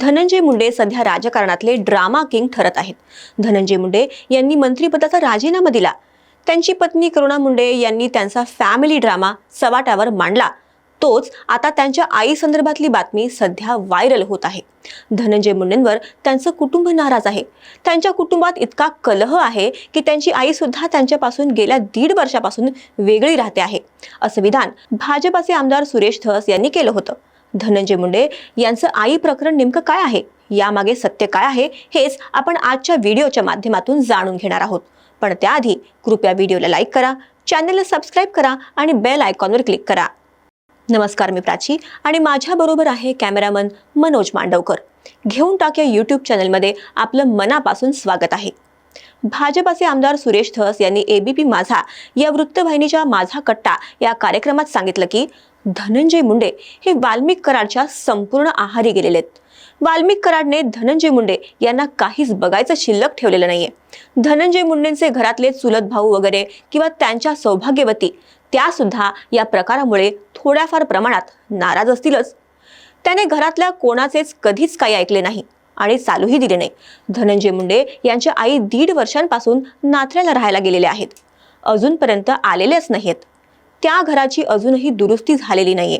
धनंजय मुंडे सध्या राजकारणातले drama king ठरत आहेत. धनंजय मुंडे यांनी मंत्रिपदाचा राजीनामा दिला. त्यांची पत्नी करुणा मुंडे यांनी त्यांचा फॅमिली ड्रामा सवाटावर मांडला. तोच आता त्यांच्या आई संदर्भातली बातमी सध्या व्हायरल होत आहे. धनंजय मुंडेंवर त्यांचं कुटुंब नाराज आहे. त्यांच्या कुटुंबात इतका कलह आहे की त्यांची आई सुद्धा त्यांच्यापासून गेल्या दीड वर्षापासून वेगळी राहते आहे. असं विधान भाजपाचे आमदार सुरेश धस यांनी केलं होतं. धनंजय मुंडे यांचं आई प्रकरण नेमकं काय आहे? यामागे सत्य काय आहे? हेच आपण आजच्या व्हिडिओच्या माध्यमातून जाणून घेणार आहोत. पण त्याआधी कृपया व्हिडिओला लाईक करा चॅनलला सबस्क्राईब करा आणि बेल आयकॉनवर क्लिक करा. नमस्कार मी प्राची आणि माझ्याबरोबर आहे कॅमेरामन मनोज मांडवकर. घेऊन टाकया यूट्यूब चॅनलमध्ये आपलं मनापासून स्वागत आहे. भाजपाचे आमदार सुरेश धस यांनी एबीपी माझा या वृत्तवाहिनीच्या माझा कट्टा या कार्यक्रमात सांगितलं की धनंजय मुंडे हे वाल्मिक कराडच्या संपूर्ण आहारी गेलेले आहेत. वाल्मिक कराडने धनंजय मुंडे यांना काहीच बघायचं शिल्लक ठेवलेलं नाहीये. धनंजय मुंडेंचे घरातले चुलत भाऊ वगैरे किंवा त्यांच्या सौभाग्यवती त्या सुद्धा या प्रकारामुळे थोड्याफार प्रमाणात नाराज असतीलच. त्याने घरातल्या कोणाचेच कधीच काही ऐकले नाही. आणि चालूही दिले नाही. धनंजय मुंडे यांच्या आई दीड वर्षांपासून नाथऱ्याला राहायला गेलेले आहेत. अजूनपर्यंत आलेलेच नाहीत त्या घराची अजूनही दुरुस्ती झालेली नाहीये.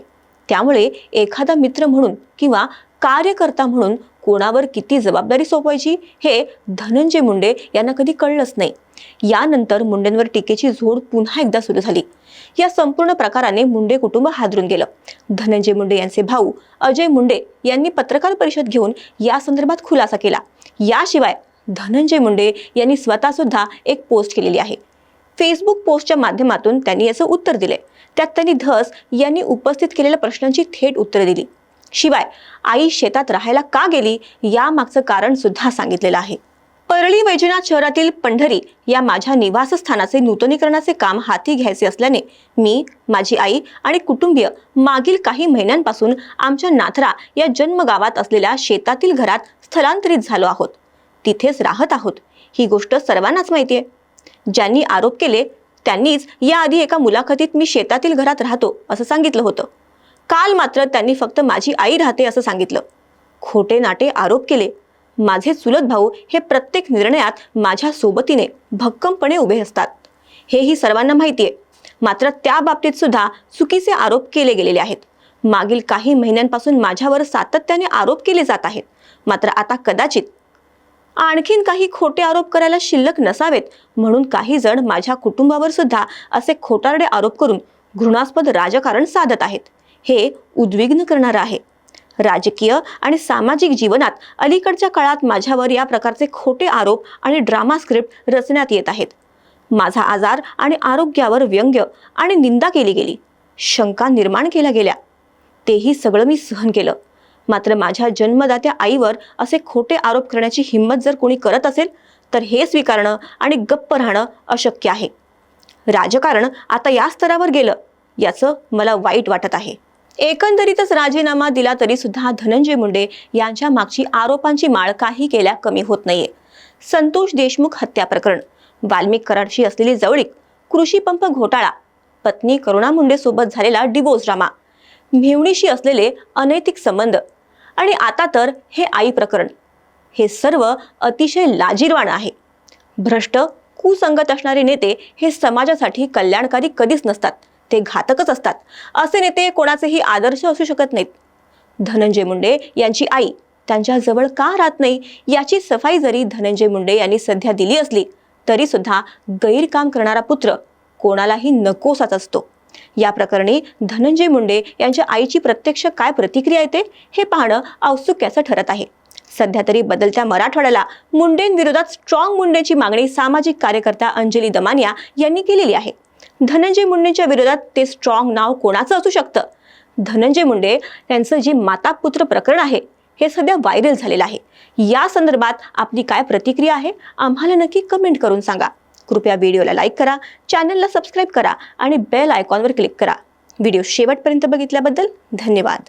त्यामुळे एखादा मित्र म्हणून किंवा कार्यकर्ता म्हणून कोणावर किती जबाबदारी सोपवायची हे धनंजय मुंडे यांना कधी कळलंच नाही. यानंतर मुंडेंवर टीकेची झोड पुन्हा एकदा सुरू झाली. या संपूर्ण प्रकाराने मुंडे कुटुंब हादरून गेलं. धनंजय मुंडे यांचे भाऊ अजय मुंडे यांनी पत्रकार परिषद घेऊन या संदर्भात खुलासा केला. याशिवाय धनंजय मुंडे यांनी स्वतः सुद्धा एक पोस्ट केलेली आहे. फेसबुक पोस्टच्या माध्यमातून त्यांनी याचं उत्तर दिले त्यात त्यांनी धस यांनी उपस्थित केलेल्या प्रश्नांची थेट उत्तरे दिली. शिवाय आई शेतात राहायला का गेली यामागचं कारण सुद्धा सांगितलेलं आहे. परळी वैजनाथ शहरातील पंढरी या माझ्या निवासस्थानाचे नूतनीकरणाचे काम हाती घ्यायचे असल्याने मी माझी आई आणि कुटुंबीय मागील काही महिन्यांपासून आमच्या नाथरा या जन्मगावात असलेल्या शेतातील घरात स्थलांतरित झालो आहोत. तिथेच राहत आहोत. ही गोष्ट सर्वांनाच माहिती आहे ज्यांनी आरोप केले त्यांनीच याआधी एका मुलाखतीत मी शेतातील घरात राहतो असं सांगितलं होतं. काल मात्र त्यांनी फक्त माझी आई राहते असं सांगितलं. खोटे नाटे आरोप केले. माझे चुलत भाऊ हे प्रत्येक निर्णयात माझ्या सोबतीने भक्कमपणे उभे असतात. हेही सर्वांना माहिती आहे मात्र त्या बाबतीत सुद्धा चुकीचे आरोप केले गेलेले आहेत. मागील काही महिन्यांपासून माझ्यावर सातत्याने आरोप केले जात आहेत. मात्र आता कदाचित आणखीन काही खोटे आरोप करायला शिल्लक नसावेत म्हणून काही जण माझ्या कुटुंबावर सुद्धा असे खोटारडे आरोप करून घृणास्पद राजकारण साधत आहेत. हे उद्विग्न करणारं आहे. राजकीय आणि सामाजिक जीवनात अलीकडच्या काळात माझ्यावर या प्रकारचे खोटे आरोप आणि ड्रामा स्क्रिप्ट रचण्यात येत आहेत. माझा आजार आणि आरोग्यावर व्यंग्य आणि निंदा केली गेली. शंका निर्माण केल्या गेल्या. तेही सगळं मी सहन केलं. मात्र माझ्या जन्मदात्या आईवर असे खोटे आरोप करण्याची हिंमत जर कोणी करत असेल तर हे स्वीकारणं आणि गप्प राहणं अशक्य आहे. राजकारण आता या स्तरावर गेलं. याचं मला वाईट वाटत आहे. एकंदरीतच राजीनामा दिला तरी सुद्धा धनंजय मुंडे यांच्या मागची आरोपांची माळ काही केल्या कमी होत नाहीये. संतोष देशमुख हत्या प्रकरण. वाल्मिक कराडशी असलेली जवळीक कृषी पंप घोटाळा. पत्नी करुणा मुंडे सोबत झालेला डिवोर्स ड्रामा मेवणीशी असलेले अनैतिक संबंध. आणि आता तर हे आई प्रकरण. हे सर्व अतिशय लाजीरवाण आहे. भ्रष्ट कुसंगत असणारे नेते हे समाजासाठी कल्याणकारी कधीच नसतात. ते घातकच असतात. असे नेते कोणाचेही आदर्श असू शकत नाहीत. धनंजय मुंडे यांची आई त्यांच्या जवळ का राहत नाही याची सफाई जरी धनंजय मुंडे यांनी सध्या दिली असली तरी सुद्धा गैरकाम करणारा पुत्र कोणालाही नकोसाच असतो. या प्रकरणी धनंजय मुंडे यांच्या आईची प्रत्यक्ष काय प्रतिक्रिया येते हे पाहणं औत्सुक्याचं ठरत आहे. सध्या तरी बदलत्या मराठवाड्याला मुंडेंविरोधात स्ट्रॉंग मुंडेची मागणी सामाजिक कार्यकर्ता अंजली दमानिया यांनी केलेली आहे. धनंजय मुंडेंच्या विरोधात ते स्ट्रॉंग नाव कोणाचं असू शकतं? धनंजय मुंडे त्यांचं जे माता पुत्र प्रकरण आहे हे सध्या व्हायरल झालेलं आहे. या संदर्भात आपली काय प्रतिक्रिया आहे आम्हाला नक्की कमेंट करून सांगा. कृपया व्हिडिओला लाईक करा चॅनलला सबस्क्राईब करा आणि बेल आयकॉनवर क्लिक करा. व्हिडिओ शेवटपर्यंत बघितल्याबद्दल धन्यवाद.